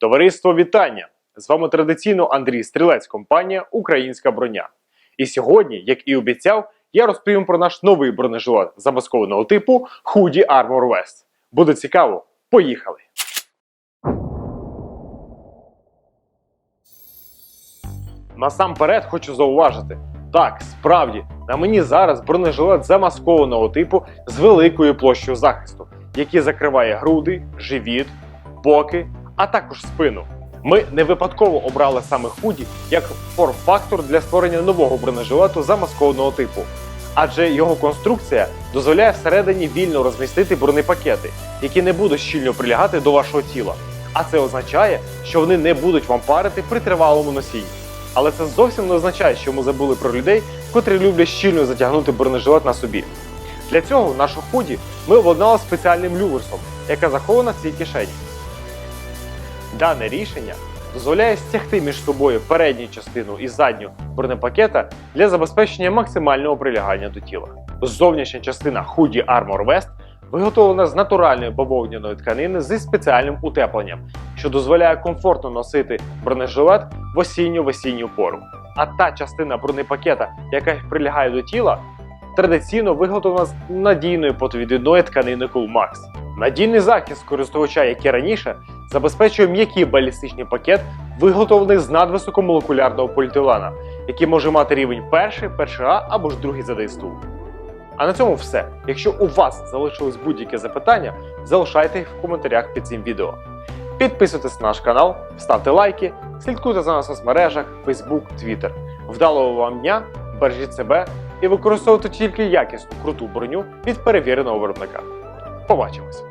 Товариство вітання! З вами традиційно Андрій Стрілець, компанія Українська броня. І сьогодні, як і обіцяв, я розповім про наш новий бронежилет замаскованого типу Hoodie Armor Vest. Буде цікаво. Поїхали! Насамперед хочу зауважити: так, справді, на мені зараз бронежилет замаскованого типу з великою площею захисту, який закриває груди, живіт, боки, а також спину. Ми не випадково обрали саме худі як форм-фактор для створення нового бронежилету замаскованого типу, адже його конструкція дозволяє всередині вільно розмістити бронепакети, які не будуть щільно прилягати до вашого тіла. А це означає, що вони не будуть вам парити при тривалому носінні. Але це зовсім не означає, що ми забули про людей, котрі люблять щільно затягнути бронежилет на собі. Для цього нашу худі ми обладнали спеціальним люверсом, яка захована в цій кишені. Дане рішення дозволяє стягти між собою передню частину і задню бронепакета для забезпечення максимального прилягання до тіла. Зовнішня частина Hoodie Armor Vest виготовлена з натуральної бавовняної тканини зі спеціальним утепленням, що дозволяє комфортно носити бронежилет в осінньо-весінню пору. А та частина бронепакета, яка прилягає до тіла, традиційно виготовлена з надійної потовідвідної тканини Coolmax. Надійний захист користувача, як і раніше, забезпечує м'який балістичний пакет, виготовлений з надвисокомолекулярного поліетилена, який може мати рівень перший, перший А або ж другий за ДСТУ. А на цьому все. Якщо у вас залишилось будь-яке запитання, залишайте їх в коментарях під цим відео. Підписуйтесь на наш канал, ставте лайки, слідкуйте за нас в соцмережах Facebook, Twitter. Вдалого вам дня, бережіть себе і використовуйте тільки якісну круту броню від перевіреного виробника. Побачимось!